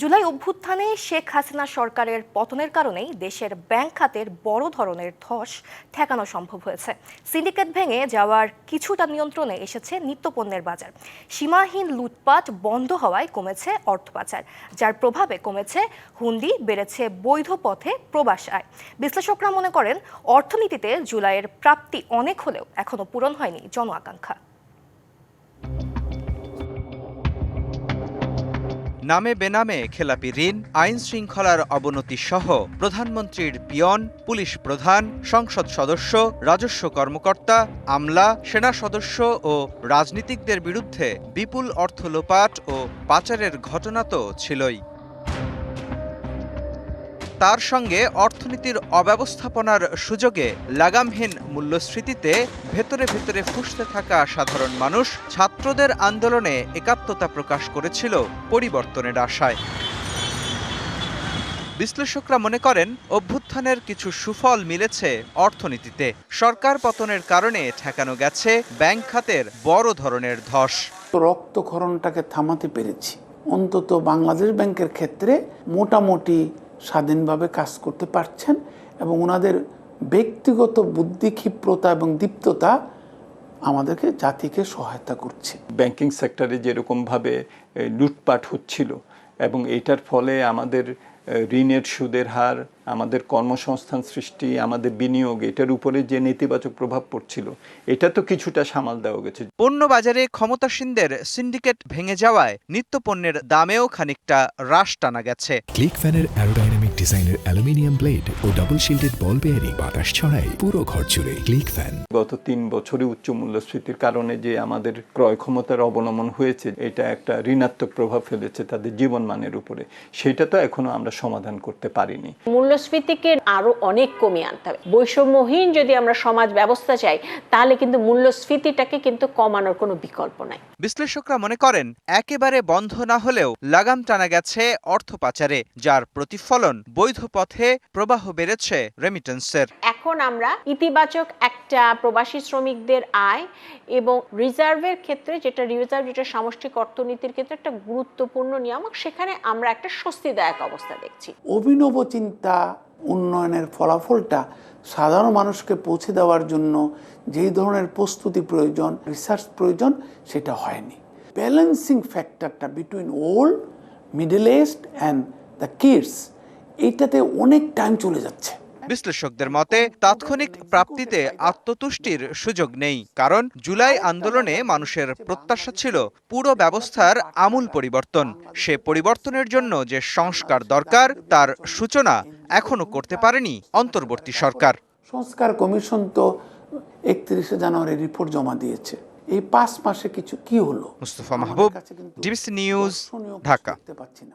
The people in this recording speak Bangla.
জুলাই অভ্যুত্থানে শেখ হাসিনা সরকারের পতনের কারণেই দেশের ব্যাংক খাতের বড় ধরনের ধস ঠেকানো সম্ভব হয়েছে। সিন্ডিকেট ভেঙে যাওয়ার কিছুটা নিয়ন্ত্রণে এসেছে নিত্যপণ্যের বাজার। সীমাহীন লুটপাট বন্ধ হওয়ায় কমেছে অর্থ পাচার, যার প্রভাবে কমেছে হুন্ডি, বেড়েছে বৈধ পথে প্রবাস আয়। বিশ্লেষকরা মনে করেন, অর্থনীতিতে জুলাইয়ের প্রাপ্তি অনেক হলেও এখনও পূরণ হয়নি জন আকাঙ্ক্ষা নামে বেনামে খেলাপি ঋণ, আইন শৃঙ্খলার অবনতি সহ প্রধানমন্ত্রীর পিয়ন, পুলিশ প্রধান, সংসদ সদস্য, রাজস্ব কর্মকর্তা, আমলা, সেনা সদস্য ও রাজনীতিকদের বিরুদ্ধে বিপুল অর্থ লোপাট ও পাচারের ঘটনা তো ছিলই। তার সঙ্গে অর্থনীতির অব্যবস্থাপনার সুযোগে লাগামহীন মূল্যস্ফীতিতে ভেতরে ভেতরে ফুসতে থাকা সাধারণ মানুষ ছাত্রদের আন্দোলনে একাত্মতা প্রকাশ করেছিল পরিবর্তনের আশায়। বিশ্লেষকরা মনে করেন, অভ্যুত্থানের কিছু সুফল মিলেছে অর্থনীতিতে। সরকার পতনের কারণে ঠেকানো গেছে ব্যাংক খাতের বড় ধরনের ধস। রক্তক্ষরণটাকে থামাতে পেরেছি। অন্তত বাংলাদেশ ব্যাংকের ক্ষেত্রে মোটামুটি স্বাধীনভাবে কাজ করতে পারছেন এবং ওনাদের ব্যক্তিগত বুদ্ধি, ক্ষিপ্রতা এবং দীপ্ততা আমাদেরকে জাতিকে সহায়তা করছে। ব্যাংকিং সেক্টরে যেরকমভাবে লুটপাট হচ্ছিল এবং এটার ফলে আমাদের ঋণের সুদের হার আমাদের কর্মসংস্থান সৃষ্টি আমাদের বিনিয়োগ এটার উপরে যে নেতিবাচক প্রভাব পড়ছিল এটা তো কিছুটা সামাল দেওয়া গেছে। পণ্য বাজারে ক্ষমতাসীনদের সিন্ডিকেট ভেঙে যাওয়ায় নিত্যপণ্যের দামেও খানিকটা হ্রাস টানা গেছে। ক্লিক ফ্যানের অ্যারোডাইনামিক ডিজাইনের অ্যালুমিনিয়াম ব্লেড ও ডাবল শিল্ডেড বল বেয়ারিং বাতাস ছড়াই পুরো ঘর জুড়ে ক্লিক ফ্যান গত তিন বছরে উচ্চ মূল্যস্ফীতির কারণে যে আমাদের ক্রয় ক্ষমতার অবনমন হয়েছে এটা একটা ঋণাত্মক প্রভাব ফেলেছে তাদের জীবনমানের উপরে। সেটা তো এখনও আমরা সমাধান করতে পারিনি। মূল্যস্ফীতিকে আরও অনেক কমিয়ে আনতে হবে। বৈষম্যহীন যদি আমরা সমাজ ব্যবস্থা চাই তাহলে কিন্তু মূল্যস্ফীতিটাকে কিন্তু কমানোর কোনো বিকল্প নাই। বিশ্লেষকরা মনে করেন একেবারে বন্ধ না হলেও লাগাম টানা গেছে অর্থ পাচারে যার প্রতিফলন বৈধ পথে প্রবাহ বেড়েছে রেমিটেন্সের এখন আমরা ইতিবাচক একটা প্রবাসী শ্রমিকদের আয় এবং রিজার্ভের ক্ষেত্রে যেটা রিজার্ভ যেটা সামষ্টিক অর্থনীতির ক্ষেত্রে একটা গুরুত্বপূর্ণ নিয়ামক সেখানে আমরা একটা স্বস্তিদায়ক অবস্থা দেখছি। অভিনব চিন্তা উন্নয়নের ফলাফলটা সাধারণ মানুষকে পৌঁছে দেওয়ার জন্য যেই ধরনের প্রস্তুতি প্রয়োজন রিসার্চ প্রয়োজন সেটা হয়নি। Balancing ফ্যাক্টরটা between old middle est and the kids এইটাতে অনেক টাইম চলে যাচ্ছে। বিশ্লেষকদের মতে তাৎক্ষণিক প্রাপ্তিতে আত্মতুষ্টির সুযোগ নেই কারণ জুলাই আন্দোলনে মানুষের প্রত্যাশা ছিল পুরো ব্যবস্থার আমূল পরিবর্তন। সে পরিবর্তনের জন্য যে সংস্কার দরকার তার সূচনা এখনও করতে পারেনি অন্তর্বর্তী সরকার। সংস্কার কমিশন তো একত্রিশে জানুয়ারি রিপোর্ট জমা দিয়েছে। এই পাঁচ মাসে কিছু কি হলো? Mustafa Mahbub DBC news Dhaka.